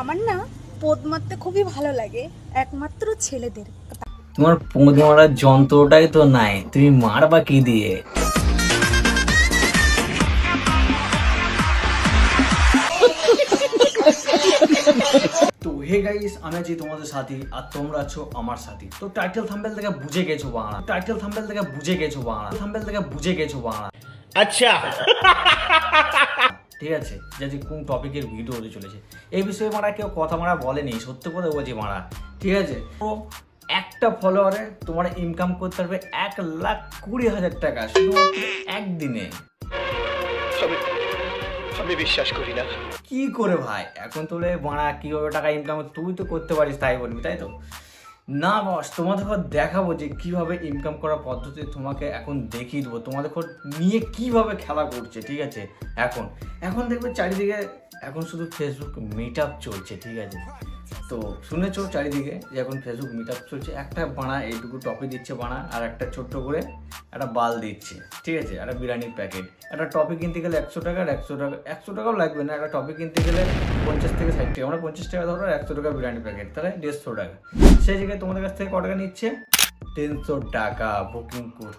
আমার না পদ মারতে খুবই ভালো লাগে একমাত্র ছেলেদের। তোমার পদ মারার যন্ত্রটাই তো নাই তুমি মারবা কি দিয়ে? তো হে গাইস আমি আছি তোমাদের সাথী আর তোমরা আছো আমার সাথী। তো টাইটেল থাম্বেল থেকে বুঝে গেছো বাংলা। টাইটেল থাম্বেল থেকে বুঝে গেছো বাংলা। থাম্বেল থেকে বুঝে গেছো বাংলা। আচ্ছা। ঠিক আছে? যে আজকে কোন টপিকের ভিডিও হতে চলেছে। এই বিষয়ে মারা কেউ কথা মারা বলেনি সত্য কথা বলছি মারা। ঠিক আছে? তো একটা ফলোয়ারে তোমার ইনকাম করতে পারবে এক লাখ কুড়ি হাজার টাকা শুধুমাত্র একদিনে। আমি বিশ্বাস করি না। কি করে ভাই? এখন তোলে বাড়া কীভাবে টাকা ইনকাম তুই তো করতে পারিস তাই বলবি তাই তো? না বস তোমাদের দেখাবো যে কীভাবে ইনকাম করার পদ্ধতি তোমাকে এখন দেখিয়ে দেবো। তোমাদের নিয়ে কীভাবে খেলা করছে, ঠিক আছে? এখন এখন দেখবে চারিদিকে এখন শুধু ফেসবুক মিট আপ চলছে, ঠিক আছে? তো শুনেছো চারিদিকে যে এখন ফেসবুক মিট আপ চলছে? একটা বানা এইটুকু টপি দিচ্ছে বানা আর একটা ছোট্ট করে একটা বাল দিচ্ছে, ঠিক আছে? একটা বিরিয়ানির প্যাকেট একটা টপি কিনতে গেলে একশো টাকা, আর একশো টাকা একশো টাকাও লাগবে না। একটা টপি কিনতে গেলে পঞ্চাশ থেকে ষাট টাকা। আমরা পঞ্চাশ টাকা ধরো একশো টাকা বিরিয়ানি প্যাকেট তাহলে দেড়শো টাকা। সেই জায়গায় তোমাদের কাছ থেকে ক টাকা নিচ্ছে? তিনশো টাকা বুকিং কোড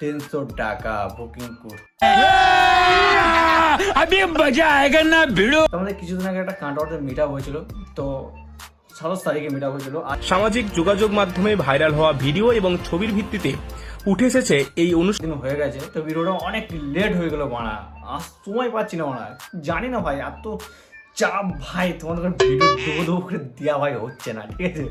তিনশো টাকা বুকিং কোড আমি মজা আয়েগা না ভিড়ো। তোমাদের কিছুদিন আগে একটা কাঁটাওয়াতে মিট আপ হয়েছিল তো সাতাশ তারিখে মিট হয়েছিল। আর সামাজিক যোগাযোগ মাধ্যমে ভাইরাল হওয়া ভিডিও এবং ছবির ভিত্তিতে উঠে এসেছে এই অনুষ্ঠান হয়ে গেছে তো ভিডিওটা অনেক লেট হয়ে গেল বানা আর সময় পাচ্ছি না বানা জানি না ভাই এত চাপ ভাই তোমাদের ভিডিও দেবো দেবো করে দেওয়া ভাই হচ্ছে না, ঠিক আছে?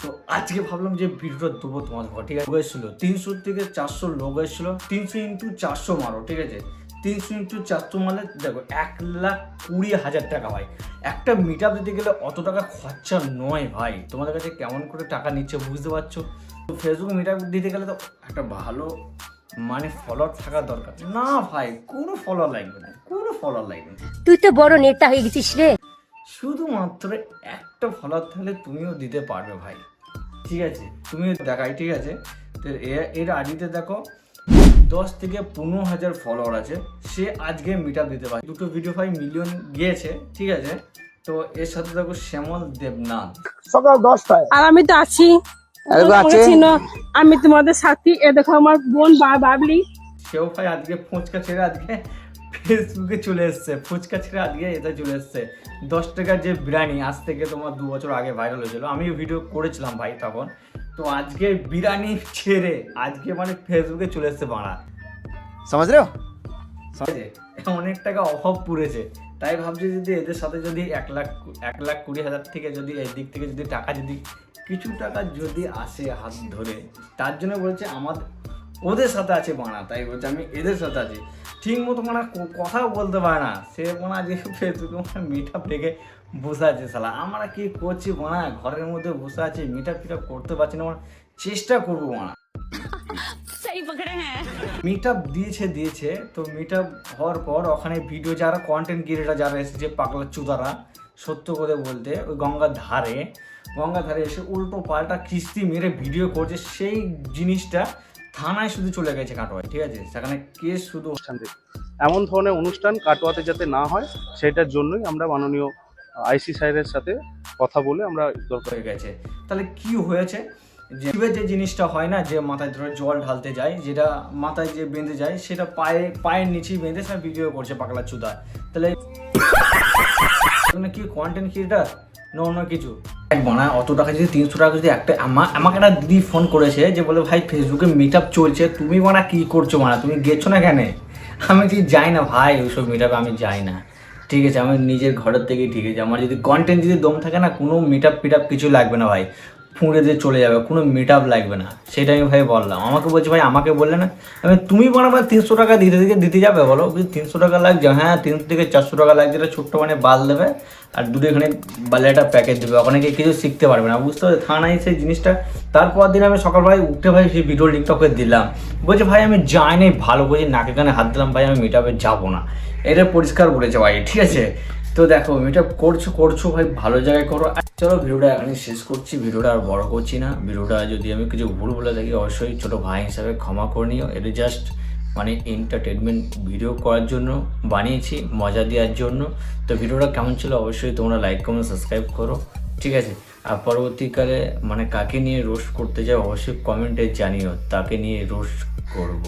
তো আজকে ভাবলাম যে ভিডিওটা দেবো তোমাদের ঘর, ঠিক আছে? এসেছিল, তিনশো থেকে চারশো লোক এসেছিল, তিনশো ইন্টু চারশো মারো, ঠিক আছে? তিনশো ইন্টু চারশো মারলে দেখো, এক লাখ কুড়ি হাজার টাকা ভাই। একটা মিট আপ দিতে গেলে অত টাকা খরচা নয় ভাই। তোমাদের কাছে কেমন করে টাকা নিচ্ছে বুঝতে পারছ? তো ফেসবুকে মিট আপ দিতে গেলে তো একটা ভালো মানে ফলোয়ার থাকা দরকার। না ভাই কোনো ফলোয়ার লাগবে না কোনো ফলোয়ার লাগবে না। তুই তো বড় নেতা হয়ে গেছিস রে। শুধুমাত্র একটা ফলোয়ার থাকলে তুমিও দিতে পারবে ভাই। ঠিক আছে তুমিও দেখাই ঠিক আছে? তো এর আইডিতে দেখো দশ থেকে পনেরো হাজার ফলোয়ার আছে। সে আজকে মিট আপ দিতে পারে। দুটো ভিডিও ভাই মিলিয়ন গিয়েছে ঠিক আছে? তো এর সাথে দেখো শ্যামল দেবনাথ। সকাল দশটায়। আর আমি তো আছি। আমি তোমাদের সাথী। এ দেখো আমার বোন বা বাবলি। সেও ভাই আজকে ফুচকা ছেড়ে আজকে ফেসবুকে চলে এসছে। ফুচকা ছেড়ে আজকে এটা চলে এসছে। দশ টাকার যে বিরিয়ানি আজ থেকে তোমার দু বছর আগে ভাইরাল হয়েছিল। আমি ভিডিও করেছিলাম ভাই তখন। তো আজকে বিরিয়ানি ছেড়ে আজকে মানে ফেসবুকে চলে এসছে বাড়া। সমাজ অনেক টাকা অভাব পুড়েছে। তাই ভাবছি যদি এদের সাথে যদি এক লাখ এক লাখ কুড়ি হাজার থেকে যদি এদিক থেকে যদি টাকা যদি কিছু টাকা যদি আসে হাত ধরে তার জন্য বলছে আমার ওদের সাথে আছে বানা তাই বলছে আমি এদের সাথে আছি। ঠিক মতো মানে কথাও বলতে পারে না। সে মানে আজকে ফেসবুকে মানে মিট আপ রেখে বসে আছে শালা। আমরা কি করছি বানা? ঘরের মধ্যে বসে আছি মিট আপ ফিট করতে পারছি না মানে চেষ্টা করব বানা। মিট আপ দিয়েছে দিয়েছে। তো মিট আপ হওয়ার পর ওখানে ভিডিও যারা কন্টেন্ট ক্রিয়েটার যারা এসেছে পাগলা চুদারা সত্য করে বলতে ওই গঙ্গার ধারে গঙ্গার ধারে এসে উল্টো পাল্টা কিস্তি মেরে ভিডিও করছে সেই জিনিসটা থানায় শুধু চলে গেছে কাটোয়ায় ঠিক আছে? সেখানে কেস শুধু। এমন ধরনের অনুষ্ঠান কাটোয়াতে যাতে না হয় সেটার জন্যই আমরা মাননীয় আইসি সাহেবের সাথে কথা বলে আমরা দরকার হয়ে গেছে। তাহলে কি হয়েছে? যে যে জিনিসটা হয় না যে মাথায় ধরে জল ঢালতে যায় যেটা মাথায় যে বেঁধে যায় সেটা পায়ে পায়ের নিচেই বেঁধে সে ভিডিও করছে পাগলা চুদা। তাহলে কি কন্টেন্ট ক্রিয়েটার না অন্য কিছু। বানা অত টাকা যদি, তিনশো টাকা যদি একটা, আমা আমাকে একটা দিদি ফোন করেছে যে বলে, ভাই ফেসবুকে মিট আপ চলছে, তুমি বনা, কি করছ মানা তুমি গেছো না কেন? আমি কি যাই না ভাই, ওইসব মিট আমি যাই না। ঠিক আছে আমি নিজের ঘরের থেকেই ঠিক আছে। আমার যদি কন্টেন্ট যদি দম থাকে না, কোনো মিট আপ পিট আপ কিছু লাগবে না ভাই। ফুঁড়ে দিয়ে চলে যাবে, কোনো মিট আপ লাগবে না। সেটা আমি ভাই বললাম। আমাকে বলছে, ভাই, আমাকে বললে না? আমি তুমি বানাবে তিনশো টাকা দিতে দিতে দিতে যাবে, বলো। তিনশো টাকা লাগছে? হ্যাঁ তিনশো থেকে চারশো টাকা লাগছে। এটা ছোট্ট মানে বাল দেবে, আর দুটো এখানে বালে একটা প্যাকেট দেবে। ওখানে গিয়ে কিছু শিখতে পারবে না। বুঝতে পারছ থানায় সেই জিনিসটা তারপর দিন আমি সকালবেলায় উঠে ভাই সেই ভিডিও লিঙ্কটা ওকে দিলাম। বলছে, ভাই, আমি যাইনি। ভালো বলছি নাকে কানে হাত দিলাম, ভাই, আমি মিট আপে যাব না। এটা পরিষ্কার বলেছে ভাই, ঠিক আছে? তো দেখো, এটা করছ করছ ভাই, ভালো জায়গায় করো। চলো, ভিডিওটা এখানে শেষ করছি। ভিডিওটা আর বড় করছি না। ভিডিওটা যদি আমি কিছু ভুল বলে থাকি, অবশ্যই ছোট ভাই হিসাবে ক্ষমা করে নিও। এটা জাস্ট মানে এন্টারটেনমেন্ট ভিডিও করার জন্য বানিয়েছি, মজা দেওয়ার জন্য। তো ভিডিওটা কেমন ছিল অবশ্যই তোমরা লাইক কমেন্ট সাবস্ক্রাইব করো। ঠিক আছে? আর পরবর্তীকালে মানে কাকে নিয়ে রোস্ট করতে চাও অবশ্যই কমেন্টে জানিও, তাকে নিয়ে রোস্ট করব।